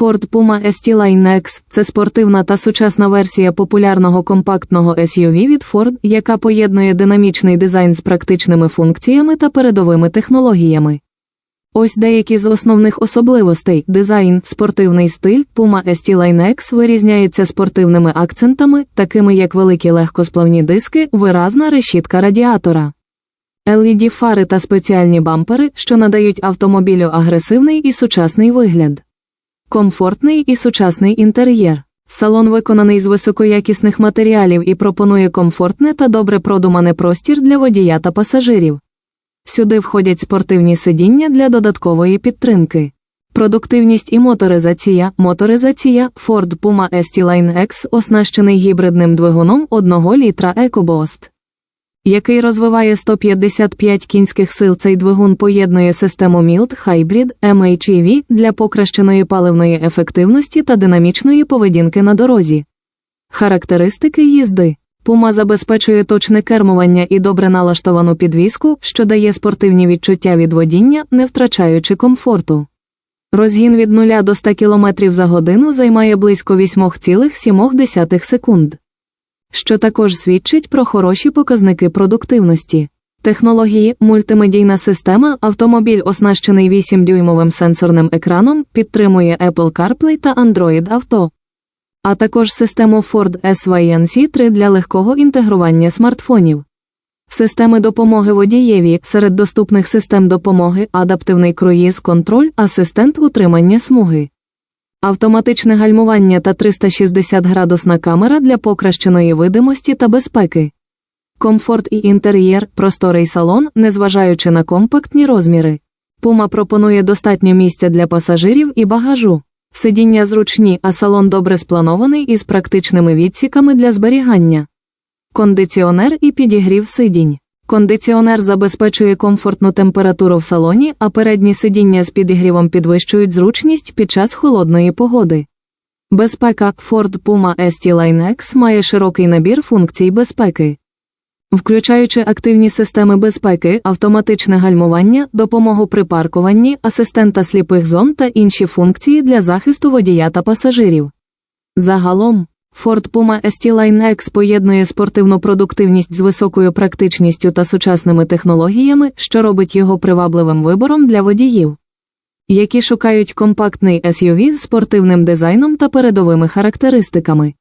Ford Puma ST Line X – це спортивна та сучасна версія популярного компактного SUV від Ford, яка поєднує динамічний дизайн з практичними функціями та передовими технологіями. Ось деякі з основних особливостей: дизайн, спортивний стиль Puma ST Line X вирізняється спортивними акцентами, такими як великі легкосплавні диски, виразна решітка радіатора. LED фари та спеціальні бампери, що надають автомобілю агресивний і сучасний вигляд. Комфортний і сучасний інтер'єр. Салон виконаний з високоякісних матеріалів і пропонує комфортне та добре продумане простір для водія та пасажирів. Сюди входять спортивні сидіння для додаткової підтримки. Продуктивність і моторизація. Моторизація Ford Puma ST Line X оснащений гібридним двигуном 1 літра EcoBoost який розвиває 155 кінських сил. Цей двигун поєднує систему Mild Hybrid MHEV для покращеної паливної ефективності та динамічної поведінки на дорозі. Характеристики їзди. Puma забезпечує точне кермування і добре налаштовану підвіску, що дає спортивні відчуття від водіння, не втрачаючи комфорту. Розгін від 0 до 100 км за годину займає близько 8,7 секунд що також свідчить про хороші показники продуктивності. Технології, мультимедійна система, автомобіль, оснащений 8-дюймовим сенсорним екраном, підтримує Apple CarPlay та Android Auto, а також систему Ford SYNC 3 для легкого інтегрування смартфонів. Системи допомоги водієві серед доступних систем допомоги, адаптивний круїз контроль, асистент утримання смуги автоматичне гальмування та 360 градусна камера для покращеної видимості та безпеки. Комфорт і інтер'єр, просторий салон, незважаючи на компактні розміри. Пума пропонує достатньо місця для пасажирів і багажу. Сидіння зручні, а салон добре спланований із практичними відсіками для зберігання. Кондиціонер і підігрів сидінь. Кондиціонер забезпечує комфортну температуру в салоні, а передні сидіння з підігрівом підвищують зручність під час холодної погоди. Безпека Ford Puma ST Line X має широкий набір функцій безпеки, включаючи активні системи безпеки, автоматичне гальмування, допомогу при паркуванні, асистента сліпих зон та інші функції для захисту водія та пасажирів. Загалом, Ford Puma ST Line X поєднує спортивну продуктивність з високою практичністю та сучасними технологіями, що робить його привабливим вибором для водіїв, які шукають компактний SUV з спортивним дизайном та передовими характеристиками.